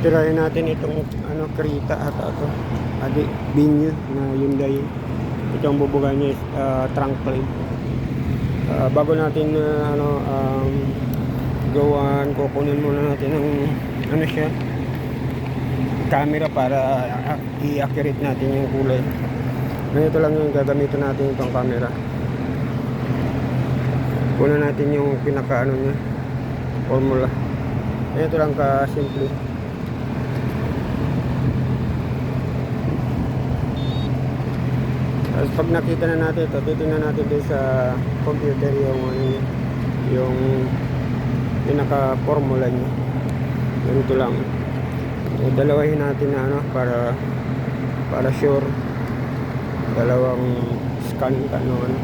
titirahin natin itong ano Krita at ito. Adi Binyo na Hyundai. Ito ang bubuga niya is ah, trunk plate. Ah, bago natin ah, ano um, gawan, kukunin muna natin ng ano siya camera para ah, i-accurate natin yung kulay. Ganito lang yung gagamitin natin itong camera. Kuna natin yung pinaka ano niya formula. Ganito lang ka simple. Tapos pag nakita na natin ito, titingnan natin din sa computer yung ano yung pinaka formula niya. Ganito lang. So, dalawahin natin na ano para para sure dalawang scan ano ano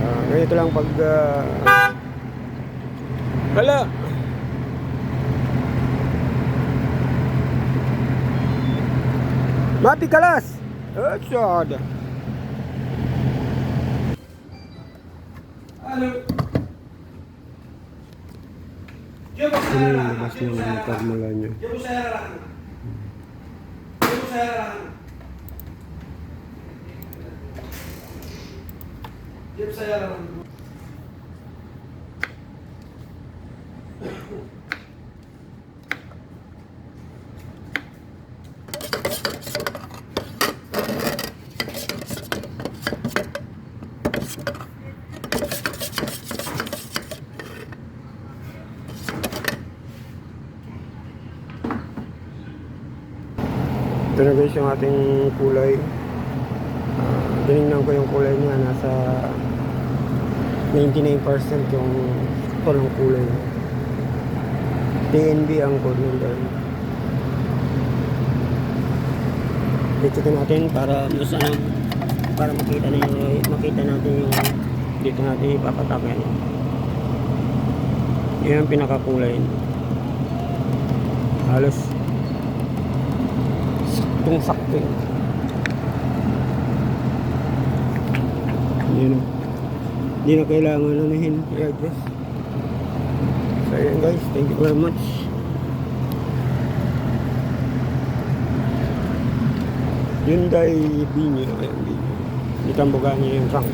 Ah, ganito lang pag ah, hala Mati kelas. Ada. Halo. Ini masnya saya mulanya. Jep saya Ito guys yung ating kulay. Ah, tinignan ko yung kulay niya. Nasa 99% yung ito ng kulay. TNB ang code number. Ichikin natin para mas ano, para makita na yung, makita natin yung dito natin ipapatakan. Yan ang pinakakulay. Halos saktong sakto yun. O. Hindi na kailangan anahin i-adjust. So yun guys, thank you very much. Hyundai Binyo. Ayan, Binyo. Itambugan niya yung trunk.